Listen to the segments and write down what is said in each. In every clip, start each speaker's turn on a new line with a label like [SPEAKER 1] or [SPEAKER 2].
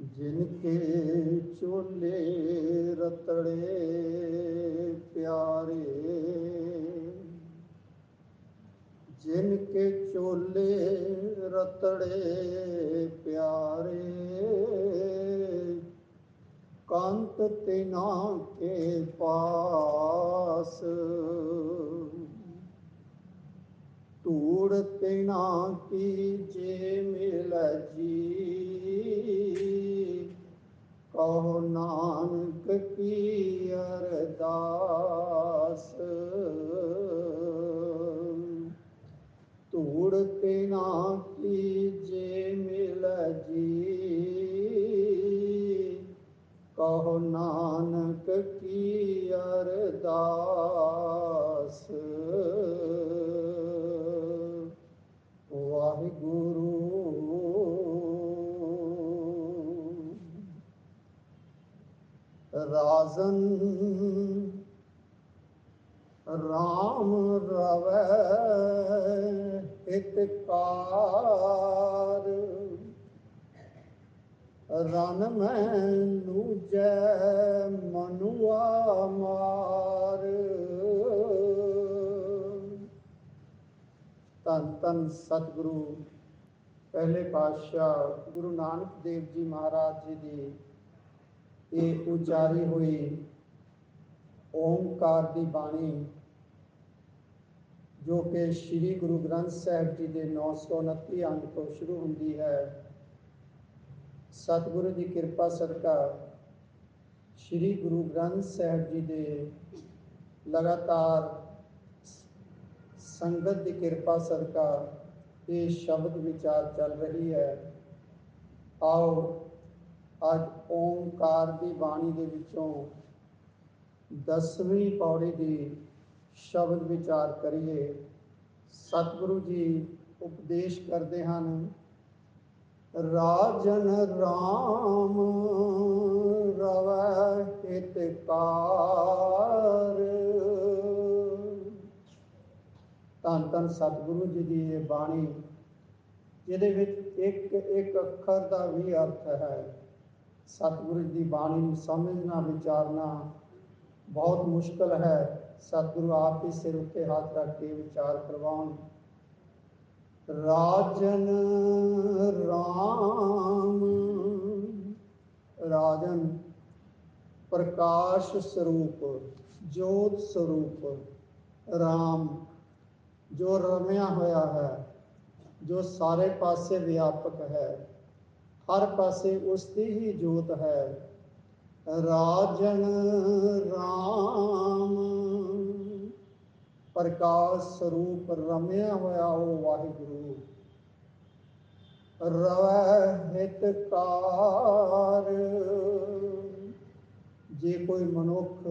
[SPEAKER 1] ਜਿਨ ਕੇ ਚੋਲੇ ਰਤੜੇ ਪਿਆਰੇ। ਜਿਨ ਕੇ ਚੋਲੇ ਰਤੜੇ ਪਿਆਰੇ, ਕੰਤ ਤਿਨਾ ਕੇ ਪਾਸ। ਧੂੜ ਤਿਨਾ ਕੀ ਜੇ ਮਿਲ ਕਹੋ ਨਾਨਕ ਕੀ ਅਰਦਾਸ? ਧੂੜ ਤਿਨਾ ਕੀ ਜੇ ਮਿਲ ਜੀ? ਕਹੋ ਨਾਨਕ ਕੀ ਅਰਦਾਸ? ਰਾਜ਼ਨ, ਰਾਮ ਰਵੈ ਹਿਤਕਾਰ ਰਨ ਮੈਂ ਜੈ ਮਨੁਆ ਮਾਰ। ਤਨ ਤਨ ਸਤਿਗੁਰੂ, ਪਹਿਲੇ ਪਾਤਸ਼ਾਹ ਗੁਰੂ ਨਾਨਕ ਦੇਵ ਜੀ ਮਹਾਰਾਜ ਜੀ ਦੀ ਇਹ ਉਚਾਰੀ ਹੋਈ ਓਮਕਾਰ ਦੀ ਬਾਣੀ, ਜੋ ਕਿ ਸ੍ਰੀ ਗੁਰੂ ਗ੍ਰੰਥ ਸਾਹਿਬ ਜੀ ਦੇ 929 ਅੰਗ ਤੋਂ ਸ਼ੁਰੂ ਹੁੰਦੀ ਹੈ। ਸਤਿਗੁਰੂ ਦੀ ਕਿਰਪਾ ਸਦਕਾ ਸ੍ਰੀ ਗੁਰੂ ਗ੍ਰੰਥ ਸਾਹਿਬ ਜੀ ਦੇ ਲਗਾਤਾਰ ਸੰਗਤ ਦੀ ਕਿਰਪਾ ਸਦਕਾ ਇਹ ਸ਼ਬਦ ਵਿਚਾਰ ਚੱਲ ਰਹੀ ਹੈ। ਆਓ ਅੱਜ ਓਮਕਾਰ ਦੀ ਬਾਣੀ ਦੇ ਵਿੱਚੋਂ ਦਸਵੀਂ ਪੌੜੀ ਦੀ ਸ਼ਬਦ ਵਿਚਾਰ ਕਰੀਏ, ਸਤਿਗੁਰੂ ਜੀ ਉਪਦੇਸ਼ ਕਰਦੇ ਹਨ, ਰਾਜਨ ਰਾਮ ਰਵੈ ਹਿਤਕਾਰ ਧੰਨ ਧੰਨ ਸਤਿਗੁਰੂ ਜੀ ਦੀ ਇਹ ਬਾਣੀ, ਜਿਹਦੇ ਵਿੱਚ ਇੱਕ ਇੱਕ ਅੱਖਰ ਦਾ ਵੀ ਅਰਥ ਹੈ। ਸਤਿਗੁਰੂ ਦੀ ਬਾਣੀ ਨੂੰ ਸਮਝਣਾ, ਵਿਚਾਰਨਾ ਬਹੁਤ ਮੁਸ਼ਕਲ ਹੈ। ਸਤਿਗੁਰੂ ਆਪ ਹੀ ਸਿਰ ਉੱਤੇ ਹੱਥ ਰੱਖ ਕੇ ਵਿਚਾਰ ਕਰਵਾਉਣ। ਰਾਜਨ ਰਾਮ, ਰਾਜਨ ਪ੍ਰਕਾਸ਼ ਸਰੂਪ, ਜੋਤ ਸਰੂਪ, ਰਾਮ, ਜੋ ਰਮਿਆ ਹੋਇਆ ਹੈ, ਜੋ ਸਾਰੇ ਪਾਸੇ ਵਿਆਪਕ ਹੈ। ਹਰ ਪਾਸੇ ਉਸ ਦੀ ਹੀ ਜੋਤ ਹੈ। ਰਾਜਨ ਰਾਮ। ਪ੍ਰਕਾਸ਼ ਸਰੂਪ ਰਮਿਆ ਹੋਇਆ ਉਹ ਵਾਹਿਗੁਰੂ। ਰਵੈ ਹਿਤਕਾਰ ਜੇ ਕੋਈ ਮਨੁੱਖ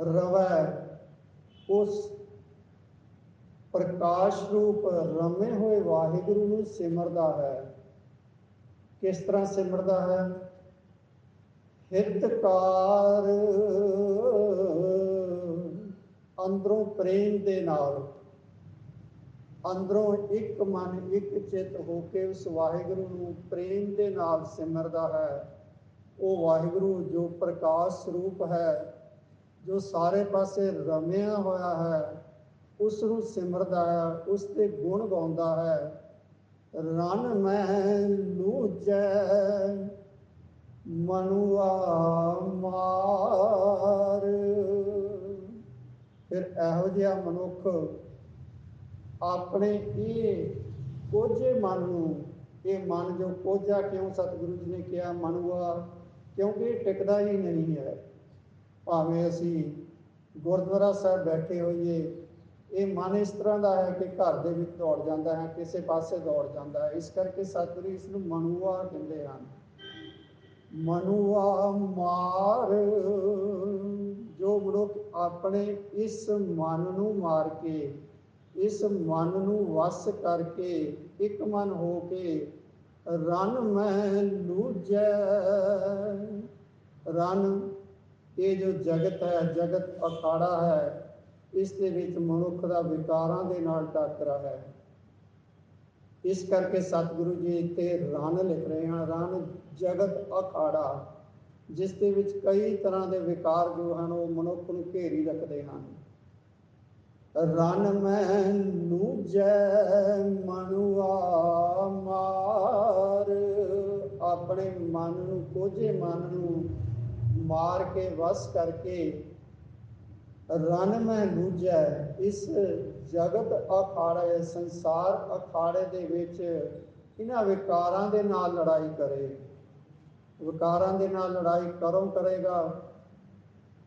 [SPEAKER 1] ਰਵੈ, ਉਸ ਪ੍ਰਕਾਸ਼ ਰੂਪ ਰਮੇ ਹੋਏ ਵਾਹਿਗੁਰੂ ਨੂੰ ਸਿਮਰਦਾ ਹੈ। ਕਿਸ ਤਰ੍ਹਾਂ ਸਿਮਰਦਾ ਹੈ? ਹਿਤਕਾਰ ਅੰਦਰੋਂ ਪ੍ਰੇਮ ਦੇ ਨਾਲ, ਅੰਦਰੋਂ ਇੱਕ ਮਨ, ਇੱਕ ਚਿੱਤ ਹੋ ਕੇ ਉਸ ਵਾਹਿਗੁਰੂ ਨੂੰ ਪ੍ਰੇਮ ਦੇ ਨਾਲ ਸਿਮਰਦਾ ਹੈ। ਉਹ ਵਾਹਿਗੁਰੂ ਜੋ ਪ੍ਰਕਾਸ਼ ਸਰੂਪ ਹੈ, ਜੋ ਸਾਰੇ ਪਾਸੇ ਰਮਿਆ ਹੋਇਆ ਹੈ, ਉਸ ਨੂੰ ਸਿਮਰਦਾ ਹੈ, ਉਸ ਦੇ ਗੁਣ ਗਾਉਂਦਾ ਹੈ। ਰਨ ਮੈਂ ਲੂਜੈ ਮਨੁਆ ਮਾਰ। ਫਿਰ ਇਹੋ ਜਿਹਾ ਮਨੁੱਖ ਆਪਣੇ ਇਹ ਕੋਝੇ ਮਨ ਨੂੰ, ਇਹ ਮਨ ਜੋ ਕੋਝਾ ਕਿਉਂ ਸਤਿਗੁਰੂ ਜੀ ਨੇ ਕਿਹਾ ਮਨੁਆ ਕਿਉਂਕਿ ਇਹ ਟਿਕਦਾ ਹੀ ਨਹੀਂ ਹੈ। ਭਾਵੇਂ ਅਸੀਂ ਗੁਰਦੁਆਰਾ ਸਾਹਿਬ ਬੈਠੇ ਹੋਈਏ ਇਹ ਮਨ ਇਸ ਤਰ੍ਹਾਂ ਦਾ ਹੈ ਕਿ ਘਰ ਦੇ ਵਿੱਚ ਦੌੜ ਜਾਂਦਾ ਹੈ, ਕਿਸੇ ਪਾਸੇ ਦੌੜ ਜਾਂਦਾ ਹੈ। ਇਸ ਕਰਕੇ ਸਤਿਗੁਰੂ ਇਸ ਨੂੰ ਮਨੁਆ ਕਹਿੰਦੇ ਹਨ। ਮਨੁਆ ਮਾਰ, ਜੋ ਮਨੁੱਖ ਆਪਣੇ ਇਸ ਮਨ ਨੂੰ ਮਾਰ ਕੇ, ਇਸ ਮਨ ਨੂੰ ਵਸ ਕਰਕੇ ਇੱਕ ਮਨ ਹੋ ਕੇ ਰਨ ਮੈਂ ਲੂਜੈ। ਰਨ ਇਹ ਜੋ ਜਗਤ ਹੈ, ਜਗਤ ਅਖਾੜਾ ਹੈ ਇਸ ਦੇ ਵਿੱਚ ਮਨੁੱਖ ਦਾ ਵਿਕਾਰਾਂ ਦੇ ਨਾਲ ਟਾਕਰਾ ਹੈ। ਇਸ ਕਰਕੇ ਸਤਿਗੁਰੂ ਜੀ ਇੱਥੇ ਰਣ ਲਿਖ ਰਹੇ ਹਨ। ਰਨ ਜਗਤ ਅਖਾੜਾ, ਜਿਸ ਦੇ ਵਿੱਚ ਕਈ ਤਰ੍ਹਾਂ ਦੇ ਵਿਕਾਰ ਜੋ ਹਨ, ਉਹ ਮਨੁੱਖ ਨੂੰ ਘੇਰੀ ਰੱਖਦੇ ਹਨ। ਰਨ ਮੈਨੂੰ ਜੈ ਮਨੁਆ ਮਾਰ, ਆਪਣੇ ਮਨ ਨੂੰ, ਕੋਝੇ ਮਨ ਨੂੰ ਮਾਰ ਕੇ ਵਸ ਕਰਕੇ ਰਨ ਮੈਂ ਲੂਜੈ ਇਸ ਜਗਤ ਅਖਾੜੇ, ਸੰਸਾਰ ਅਖਾੜੇ ਦੇ ਵਿੱਚ ਇਹਨਾਂ ਵਿਕਾਰਾਂ ਦੇ ਨਾਲ ਲੜਾਈ ਕਰੇ। ਵਿਕਾਰਾਂ ਦੇ ਨਾਲ ਲੜਾਈ ਕਰੋ ਕਰੇਗਾ,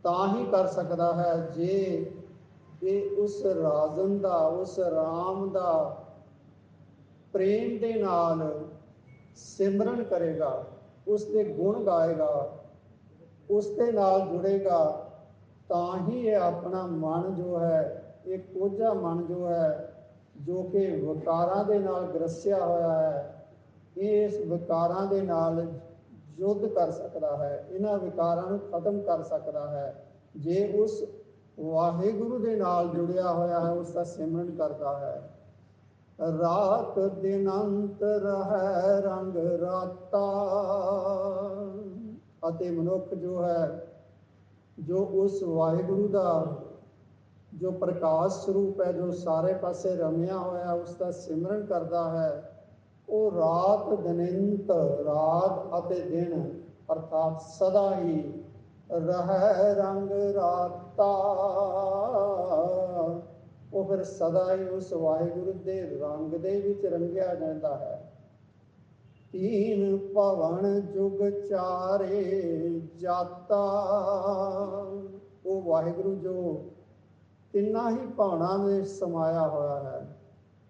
[SPEAKER 1] ਤਾਂ ਹੀ ਕਰ ਸਕਦਾ ਹੈ ਜੇ ਇਹ ਉਸ ਰਾਜਨ ਦਾ, ਉਸ ਰਾਮ ਦਾ ਪ੍ਰੇਮ ਦੇ ਨਾਲ ਸਿਮਰਨ ਕਰੇਗਾ ਉਸ ਦੇ ਗੁਣ ਗਾਏਗਾ ਉਸ ਦੇ ਨਾਲ ਜੁੜੇਗਾ ਤਾਂ ਹੀ ਇਹ ਆਪਣਾ ਮਨ ਜੋ ਹੈ, ਇਹ ਕੋਝਾ ਮਨ ਜੋ ਹੈ, ਜੋ ਕਿ ਵਿਕਾਰਾਂ ਦੇ ਨਾਲ ਗ੍ਰਸਿਆ ਹੋਇਆ ਹੈ, ਇਹ ਇਸ ਵਿਕਾਰਾਂ ਦੇ ਨਾਲ ਯੁੱਧ ਕਰ ਸਕਦਾ ਹੈ, ਇਹਨਾਂ ਵਿਕਾਰਾਂ ਨੂੰ ਖਤਮ ਕਰ ਸਕਦਾ ਹੈ। ਜੇ ਉਸ ਵਾਹਿਗੁਰੂ ਦੇ ਨਾਲ ਜੁੜਿਆ ਹੋਇਆ ਹੈ, ਉਸ ਦਾ ਸਿਮਰਨ ਕਰਦਾ ਹੈ। ਰਾਤ ਦਿਨ ਅੰਤਰ ਹੈ ਰੰਗ ਰਾਤਾ ਅਤੇ ਮਨੁੱਖ ਜੋ ਹੈ ਜੋ ਉਸ ਵਾਹਿਗੁਰੂ ਦਾ ਜੋ ਪ੍ਰਕਾਸ਼ ਸਰੂਪ ਹੈ, ਜੋ ਸਾਰੇ ਪਾਸੇ ਰਮਿਆ ਹੋਇਆ, ਉਸ ਦਾ ਸਿਮਰਨ ਕਰਦਾ ਹੈ, ਉਹ ਰਾਤ ਦਿਨੰਤ, ਰਾਤ ਅਤੇ ਦਿਨ ਅਰਥਾਤ ਸਦਾ ਹੀ ਰਹਿ ਰੰਗ ਰਾਤਾ। ਉਹ ਫਿਰ ਸਦਾ ਹੀ ਉਸ ਵਾਹਿਗੁਰੂ ਦੇ ਰੰਗ ਦੇ ਵਿੱਚ ਰੰਗਿਆ ਜਾਂਦਾ ਹੈ। ਤੀਨ ਭਵਨ ਜੁਗ ਚਾਰੇ ਜਾਤਾ। ਉਹ ਵਾਹਿਗੁਰੂ ਜੋ ਤਿੰਨਾਂ ਹੀ ਭਾਵਨਾ ਵਿੱਚ ਸਮਾਇਆ ਹੋਇਆ ਹੈ,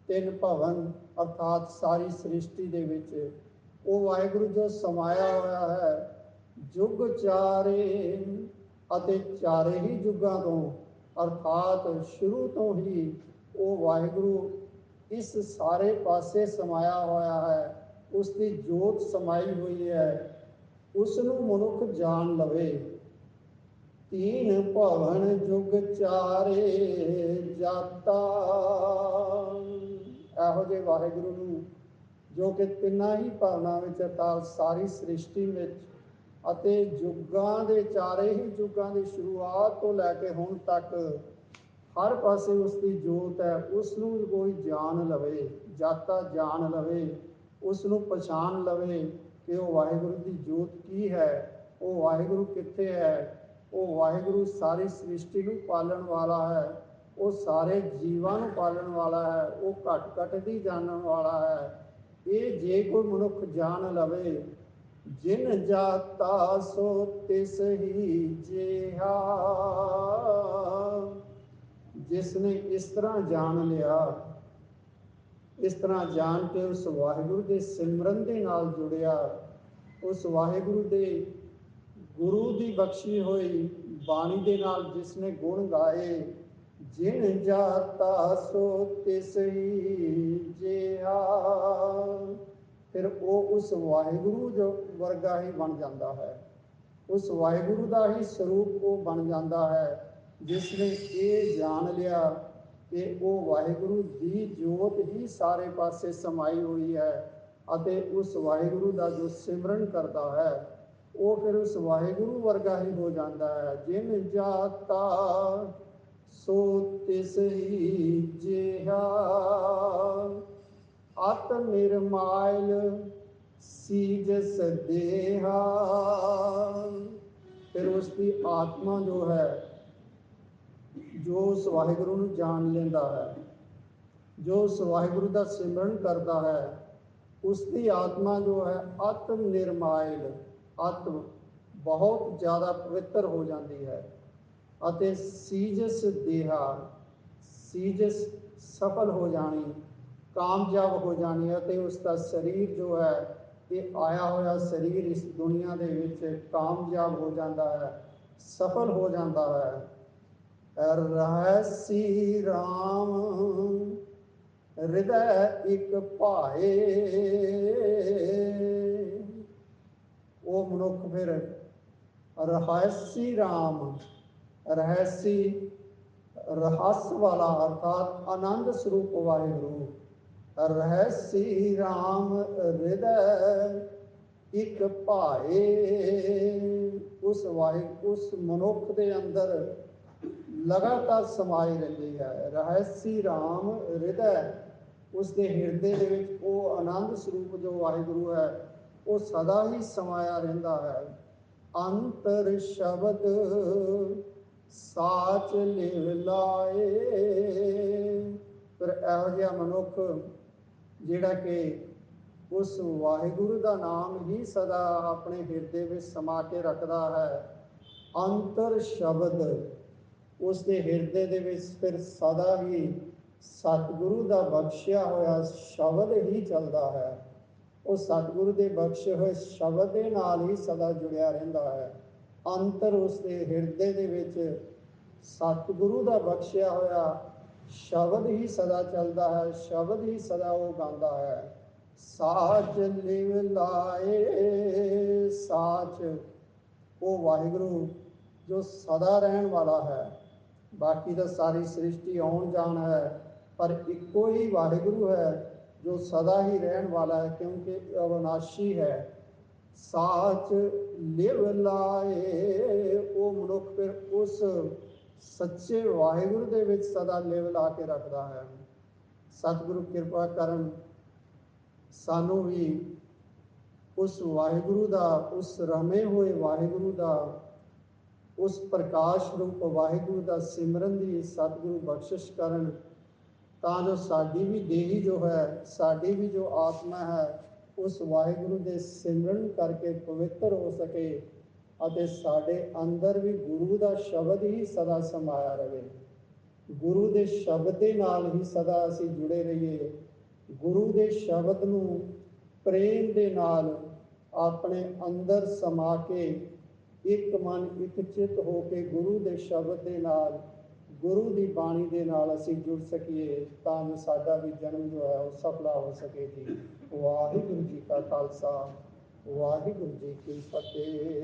[SPEAKER 1] ਤਿੰਨ ਭਵਨ ਅਰਥਾਤ ਸਾਰੀ ਸ੍ਰਿਸ਼ਟੀ ਦੇ ਵਿੱਚ, ਉਹ ਵਾਹਿਗੁਰੂ ਜੋ ਸਮਾਇਆ ਹੋਇਆ ਹੈ, ਜੁਗ ਚਾਰੇ ਅਤੇ ਚਾਰੇ ਹੀ ਯੁੱਗਾਂ ਤੋਂ ਅਰਥਾਤ ਸ਼ੁਰੂ ਤੋਂ ਹੀ ਉਹ ਵਾਹਿਗੁਰੂ ਇਸ ਸਾਰੇ ਪਾਸੇ ਸਮਾਇਆ ਹੋਇਆ ਹੈ। ਉਸ ਦੀ ਜੋਤ ਸਮਾਈ ਹੋਈ ਹੈ ਉਸ ਨੂੰ ਮਨੁੱਖ ਜਾਣ ਲਵੇ। ਤੀਨ ਭਵਨ ਜੁਗ ਚਾਰੇ ਜਾਤਾ। ਇਹੋ ਜਿਹੇ ਵਾਹਿਗੁਰੂ ਨੂੰ ਜੋ ਕਿ ਤਿੰਨਾਂ ਹੀ ਭਾਵਨਾ ਵਿੱਚ ਅਰਥਾਤ ਸਾਰੀ ਸ੍ਰਿਸ਼ਟੀ ਵਿੱਚ ਅਤੇ ਯੁੱਗਾਂ ਦੇ ਚਾਰੇ ਹੀ ਯੁੱਗਾਂ ਦੀ ਸ਼ੁਰੂਆਤ ਤੋਂ ਲੈ ਕੇ ਹੁਣ ਤੱਕ ਹਰ ਪਾਸੇ ਉਸ ਦੀ ਜੋਤ ਹੈ ਉਸ ਨੂੰ ਕੋਈ ਜਾਣ ਲਵੇ, ਜਾਤਾ ਜਾਣ ਲਵੇ। ਉਸ ਨੂੰ ਪਛਾਣ ਲਵੇ ਕਿ ਉਹ ਵਾਹਿਗੁਰੂ ਦੀ ਜੋਤ ਕੀ ਹੈ, ਉਹ ਵਾਹਿਗੁਰੂ ਕਿੱਥੇ ਹੈ, ਉਹ ਵਾਹਿਗੁਰੂ ਸਾਰੀ ਸ੍ਰਿਸ਼ਟੀ ਨੂੰ ਪਾਲਣ ਵਾਲਾ ਹੈ, ਉਹ ਸਾਰੇ ਜੀਵਾਂ ਨੂੰ ਪਾਲਣ ਵਾਲਾ ਹੈ, ਉਹ ਘਟ ਘਟ ਦੀ ਜਾਣਨ ਵਾਲਾ ਹੈ। ਇਹ ਜੇ ਕੋਈ ਮਨੁੱਖ ਜਾਣ ਲਵੇ, ਜਿਨ ਜਾਤਾ ਸੋ ਤਿਸ ਹੀ ਜਿਹਾ। ਜਿਸ ਨੇ ਇਸ ਤਰ੍ਹਾਂ ਜਾਣ ਲਿਆ ਇਸ ਤਰ੍ਹਾਂ ਜਾਣ ਕੇ ਉਸ ਵਾਹਿਗੁਰੂ ਦੇ ਸਿਮਰਨ ਦੇ ਨਾਲ ਜੁੜਿਆ। ਉਸ ਵਾਹਿਗੁਰੂ ਦੇ ਗੁਰੂ ਦੀ ਬਖਸ਼ੀ ਹੋਈ ਬਾਣੀ ਦੇ ਨਾਲ ਜਿਸ ਨੇ ਗੁਣ ਗਾਏ, ਜਿਨ ਜਾਤਾ ਸੋ ਤਿਸ ਜਿਹਾ। ਫਿਰ ਉਹ ਉਸ ਵਾਹਿਗੁਰੂ ਜੋ ਵਰਗਾ ਹੀ ਬਣ ਜਾਂਦਾ ਹੈ। ਉਸ ਵਾਹਿਗੁਰੂ ਦਾ ਹੀ ਸਰੂਪ ਉਹ ਬਣ ਜਾਂਦਾ ਹੈ, ਜਿਸ ਨੇ ਇਹ ਜਾਣ ਲਿਆ ਕਿ ਉਹ ਵਾਹਿਗੁਰੂ ਦੀ ਜੋਤ ਹੀ ਸਾਰੇ ਪਾਸੇ ਸਮਾਈ ਹੋਈ ਹੈ ਅਤੇ ਉਸ ਵਾਹਿਗੁਰੂ ਦਾ ਜੋ ਸਿਮਰਨ ਕਰਦਾ ਹੈ, ਉਹ ਫਿਰ ਉਸ ਵਾਹਿਗੁਰੂ ਵਰਗਾ ਹੀ ਹੋ ਜਾਂਦਾ ਹੈ। ਜਿਨ ਜਾਤਾ ਸੋ ਤਿਸ ਹੀ ਜਿਹਾ। ਆਤ ਨਿਰਮਾਇਲ ਸੀਜਸ ਦੇਹਾ ਫਿਰ ਉਸ ਦੀ ਆਤਮਾ ਜੋ ਹੈ ਜੋ ਉਸ ਵਾਹਿਗੁਰੂ ਨੂੰ ਜਾਣ ਲੈਂਦਾ ਹੈ, ਜੋ ਉਸ ਵਾਹਿਗੁਰੂ ਦਾ ਸਿਮਰਨ ਕਰਦਾ ਹੈ, ਉਸ ਦੀ ਆਤਮਾ ਜੋ ਹੈ ਆਤਮ ਨਿਰਮਾਇਲ, ਆਤਮ ਬਹੁਤ ਜ਼ਿਆਦਾ ਪਵਿੱਤਰ ਹੋ ਜਾਂਦੀ ਹੈ ਅਤੇ ਸੀਜਸ ਦੇਹਾ, ਸੀਜਸ ਸਫਲ ਹੋ ਜਾਣੀ, ਕਾਮਯਾਬ ਹੋ ਜਾਣੀ ਅਤੇ ਉਸ ਦਾ ਸਰੀਰ ਜੋ ਹੈ, ਇਹ ਆਇਆ ਹੋਇਆ ਸਰੀਰ ਇਸ ਦੁਨੀਆ ਦੇ ਵਿੱਚ ਕਾਮਯਾਬ ਹੋ ਜਾਂਦਾ ਹੈ, ਸਫਲ ਹੋ ਜਾਂਦਾ ਹੈ। ਰਹਸੀ RAM ਹਿਰਦੈ ਇੱਕ ਭਾਏ। ਉਹ ਮਨੁੱਖ ਫਿਰ ਰਹਸੀ RAM ਰਹਸੀ ਰਹੱਸ ਵਾਲਾ ਅਰਥਾਤ ਆਨੰਦ ਸਰੂਪ ਵਾਹਿਗੁਰੂ ਰਹਸੀ RAM ਹਿਰਦੈ ਇਕ ਭਾਏ। ਉਸ ਵਾਹਿ, ਉਸ ਮਨੁੱਖ ਦੇ ਅੰਦਰ ਲਗਾਤਾਰ ਸਮਾਈ ਰਹਿੰਦੀ ਹੈ ਰਹਿਸੀ RAM ਹਿਰਦੈ ਉਸ ਦੇ ਹਿਰਦੇ ਦੇ ਵਿੱਚ ਉਹ ਆਨੰਦ ਸਰੂਪ ਜੋ ਵਾਹਿਗੁਰੂ ਹੈ, ਉਹ ਸਦਾ ਹੀ ਸਮਾਇਆ ਰਹਿੰਦਾ ਹੈ। ਅੰਤਰ ਸ਼ਬਦ ਸਾਚ ਲਿਵ ਲਾਏ। ਪਰ ਇਹੋ ਜਿਹਾ ਮਨੁੱਖ ਜਿਹੜਾ ਕਿ ਉਸ ਵਾਹਿਗੁਰੂ ਦਾ ਨਾਮ ਹੀ ਸਦਾ ਆਪਣੇ ਹਿਰਦੇ ਵਿੱਚ ਸਮਾ ਕੇ ਰੱਖਦਾ ਹੈ। ਅੰਤਰ ਸ਼ਬਦ ਉਸ ਦੇ ਹਿਰਦੇ ਦੇ ਵਿੱਚ ਫਿਰ ਸਦਾ ਹੀ ਸਤਿਗੁਰੂ ਦਾ ਬਖਸ਼ਿਆ ਹੋਇਆ ਸ਼ਬਦ ਹੀ ਚੱਲਦਾ ਹੈ। ਉਹ ਸਤਿਗੁਰੂ ਦੇ ਬਖਸ਼ੇ ਹੋਏ ਸ਼ਬਦ ਦੇ ਨਾਲ ਹੀ ਸਦਾ ਜੁੜਿਆ ਰਹਿੰਦਾ ਹੈ। ਅੰਤਰ ਉਸ ਦੇ ਹਿਰਦੇ ਦੇ ਵਿੱਚ ਸਤਿਗੁਰੂ ਦਾ ਬਖਸ਼ਿਆ ਹੋਇਆ ਸ਼ਬਦ ਹੀ ਸਦਾ ਚੱਲਦਾ ਹੈ, ਸ਼ਬਦ ਹੀ ਸਦਾ ਉਹ ਗਾਉਂਦਾ ਹੈ। ਸਾਚ ਲਿਵ ਲਾਏ, ਸਾਚ। ਉਹ ਵਾਹਿਗੁਰੂ ਜੋ ਸਦਾ ਰਹਿਣ ਵਾਲਾ ਹੈ। ਬਾਕੀ ਤਾਂ ਸਾਰੀ ਸ੍ਰਿਸ਼ਟੀ ਆਉਣ ਜਾਣ ਹੈ, ਪਰ ਇੱਕੋ ਹੀ ਵਾਹਿਗੁਰੂ ਹੈ ਜੋ ਸਦਾ ਹੀ ਰਹਿਣ ਵਾਲਾ ਹੈ, ਕਿਉਂਕਿ ਅਵਨਾਸ਼ੀ ਹੈ। ਸਾਚ ਲਿਵ ਲਾਏ, ਉਹ ਮਨੁੱਖ ਫਿਰ ਉਸ ਸੱਚੇ ਵਾਹਿਗੁਰੂ ਦੇ ਵਿੱਚ ਸਦਾ ਲਿਵ ਲਾ ਕੇ ਰੱਖਦਾ ਹੈ। ਸਤਿਗੁਰੂ ਕਿਰਪਾ ਕਰਨ ਸਾਨੂੰ ਵੀ ਉਸ ਵਾਹਿਗੁਰੂ ਦਾ, ਉਸ ਰਮੇ ਹੋਏ ਵਾਹਿਗੁਰੂ ਦਾ ਉਸ ਪ੍ਰਕਾਸ਼ ਰੂਪ ਵਾਹਿਗੁਰੂ ਦਾ ਸਿਮਰਨ ਦੀ ਸਤਿਗੁਰੂ ਬਖਸ਼ਿਸ਼ ਕਰਨ, ਤਾਂ ਜੋ ਸਾਡੀ ਵੀ ਦੇਹੀ ਜੋ ਹੈ, ਸਾਡੀ ਵੀ ਜੋ ਆਤਮਾ ਹੈ, ਉਸ ਵਾਹਿਗੁਰੂ ਦੇ ਸਿਮਰਨ ਕਰਕੇ ਪਵਿੱਤਰ ਹੋ ਸਕੇ ਅਤੇ ਸਾਡੇ ਅੰਦਰ ਵੀ ਗੁਰੂ ਦਾ ਸ਼ਬਦ ਹੀ ਸਦਾ ਸਮਾਇਆ ਰਹੇ। ਗੁਰੂ ਦੇ ਸ਼ਬਦ ਦੇ ਨਾਲ ਹੀ ਸਦਾ ਅਸੀਂ ਜੁੜੇ ਰਹੀਏ। ਗੁਰੂ ਦੇ ਸ਼ਬਦ ਨੂੰ ਪ੍ਰੇਮ ਦੇ ਨਾਲ ਆਪਣੇ ਅੰਦਰ ਸਮਾ ਕੇ ਇੱਕ ਮਨ ਇੱਕ ਚਿੱਤ ਹੋ ਕੇ ਗੁਰੂ ਦੇ ਸ਼ਬਦ ਦੇ ਨਾਲ, ਗੁਰੂ ਦੀ ਬਾਣੀ ਦੇ ਨਾਲ ਅਸੀਂ ਜੁੜ ਸਕੀਏ, ਤਾਂ ਜੋ ਸਾਡਾ ਵੀ ਜਨਮ ਜੋ ਹੈ ਉਹ ਸਫਲਾ ਹੋ ਸਕੇ ਜੀ। ਵਾਹਿਗੁਰੂ ਜੀ ਕਾ ਖਾਲਸਾ, ਵਾਹਿਗੁਰੂ ਜੀ ਕੀ ਫਤਿਹ।